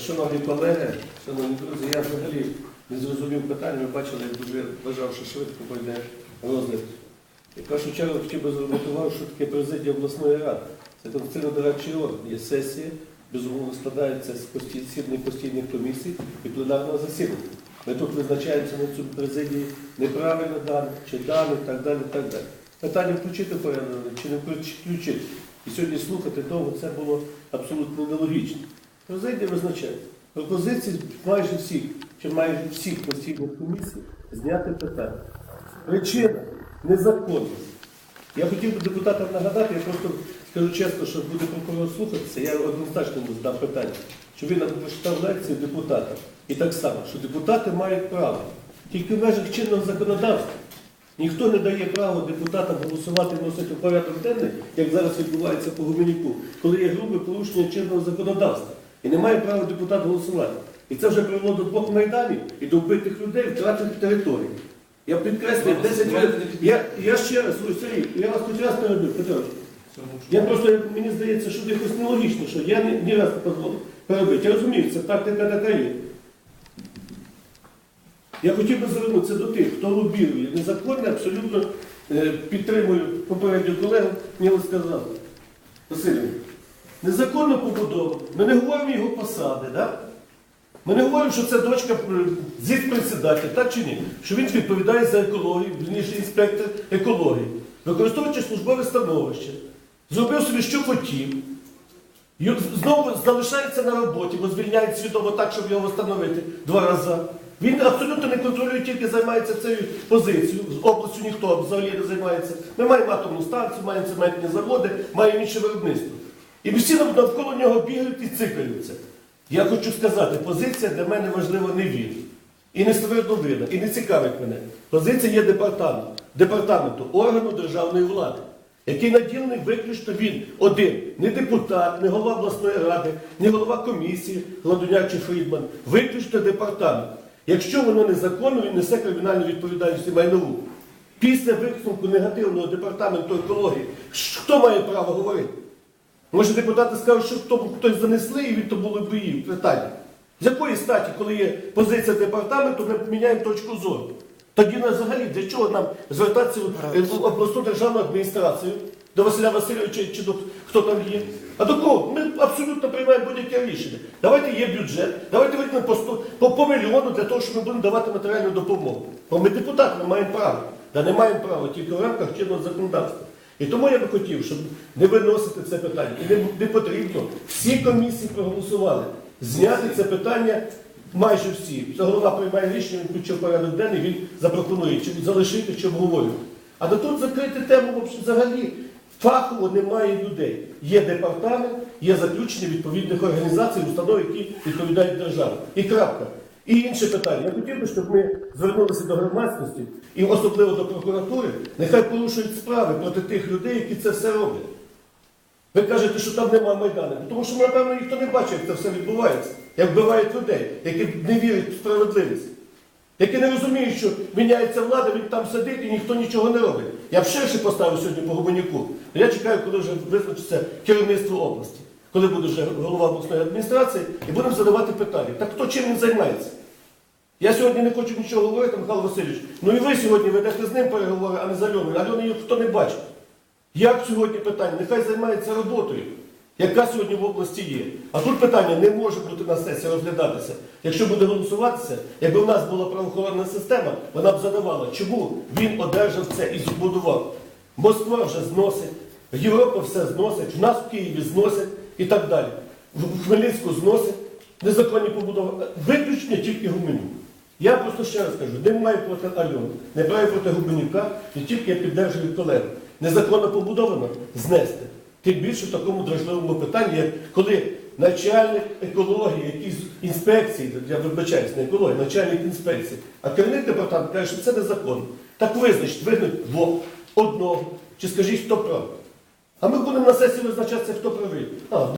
Шановні колеги, шановні друзі, я взагалі не зрозумів питання. Ви бачили, я дуже бажав, що швидко пройде розгляд. І в першу чергу хотів би звернути увагу, що таке президія обласної ради. Це конституційно дорадчий орган. Є сесія, безумовно складається з постійних постійних комісій і пленарного засідання. Ми тут визначаємося на цю президії неправильно дане, чи дане, так далі, так далі. Питання включити порядок чи не включити. І сьогодні слухати довго це було абсолютно нелогічно. Президія визначає пропозиції майже всіх, чи майже всіх постійних комісій зняти питання. Причина незаконність. Я хотів би депутатам нагадати, я просто скажу чесно, що буде прокурор слухатися, я однозначно здав питання, що він прочитав лекцію депутатам. І так само, що депутати мають право тільки в межах чинного законодавства. Ніхто не дає право депутатам голосувати вносити в порядок денний, як зараз відбувається по Гуменюку, коли є грубе порушення чинного законодавства. І не має права депутат голосувати. І це вже привело до двох майданів і до вбитих людей, втратених територій. Я підкреслюю, 10 років. Я, я ще раз, Сергій, я вас хоч раз перебив, Петрович. Я просто, мені здається, що якось нелогічно, що я ні, ні раз не дозволив перебити. Я розумію, це тактика така є. Я хотів би звернутися до тих, хто лобірує незаконне, абсолютно е, підтримую попередню колегу, мені сказав. Василь, незаконно побудовано. Ми не говоримо його посади, да? Ми не говоримо, що це дочка е, зід председателя, так чи ні? Що він відповідає за екологію, вірніше інспектор екології, використовуючи службове становище, зробив собі, що хотів. І знову залишається на роботі, бо звільняють свідомо так, щоб його встановити два рази. Він абсолютно не контролює, тільки займається цією позицією. З областю ніхто взагалі не займається. Ми маємо атомну станцію, маємо цементні заводи, маємо інше виробництво. І всі навколо нього бігають і цикаються. Я хочу сказати, позиція для мене важлива не він. І не ствердовина, і не цікавить мене. Позиція є департаменту, департаменту органу державної влади, який наділений виключно він один, не депутат, не голова обласної ради, не голова комісії, Гладуняк чи Фрідман, виключно департамент. Якщо воно незаконно, він несе кримінальну відповідальність і майнову. Після висновку негативного департаменту екології, хто має право говорити? Може депутати скажуть, що хто, хтось занесли і від то було б її питання. З якої статі, коли є позиція департаменту, ми міняємо точку зору? Тоді взагалі для чого нам звертатися в- в обласну державну адміністрацію, до Василя Васильовича чи до хто там є? А до кого? Ми абсолютно приймаємо будь-яке рішення. Давайте є бюджет, давайте візьмемо по, сто- по, по мільйону для того, щоб ми будемо давати матеріальну допомогу. Бо ми депутати, ми маємо право. Та не маємо права тільки в рамках чинного законодавства. І тому я би хотів, щоб не виносити це питання. І не, не потрібно. Всі комісії проголосували. Зняти це питання майже всі. Це голова приймає рішення, він включив порядок денний, він запропонує, чи залишити, чи обговорювати. А до тут закрити тему взагалі фахово немає людей. Є департамент, є заключення відповідних організацій, установ, які відповідають державі. І крапка. І інше питання. Я хотів би, щоб ми звернулися до громадськості і особливо до прокуратури, нехай порушують справи проти тих людей, які це все роблять. Ви кажете, що там немає Майдану. Тому що, напевно, ніхто не бачить, як це все відбувається, як вбивають людей, які не вірять в справедливість, які не розуміють, що міняється влада, він там сидить і ніхто нічого не робить. Я б ширше поставив сьогодні по Гуменюку. Я чекаю, коли вже визначиться керівництво області, коли буде вже голова обласної адміністрації, і будемо задавати питання. Так хто чим він займається? Я сьогодні не хочу нічого говорити, Михайло Васильович. Ну і ви сьогодні ведете з ним переговори, а не з Альоною. Альони ніхто не бачить. Як сьогодні питання? Нехай займається роботою, яка сьогодні в області є. А тут питання не може бути на сесії розглядатися. Якщо буде голосуватися, якби в нас була правоохоронна система, вона б задавала, чому він одержав це і збудував. Москва вже зносить, Європа все зносить, в нас в Києві зносять і так далі. В Хмельницьку зносять, незаконні побудови. Виключення тільки Гуменюк. Я просто ще раз кажу, не маю проти Альони, не маю проти Губенюка, і тільки я піддержую колегу. Незаконно побудовано знести. Тим більше в такому дражливому питанні, як коли начальник екології, якийсь інспекції, я вибачаюсь, не екології, начальник інспекції, а керівник департаменту каже, що це незаконно. Так визначить, визначить двох, одного, чи скажіть, хто правий. А ми будемо на сесії визначатися, хто правий.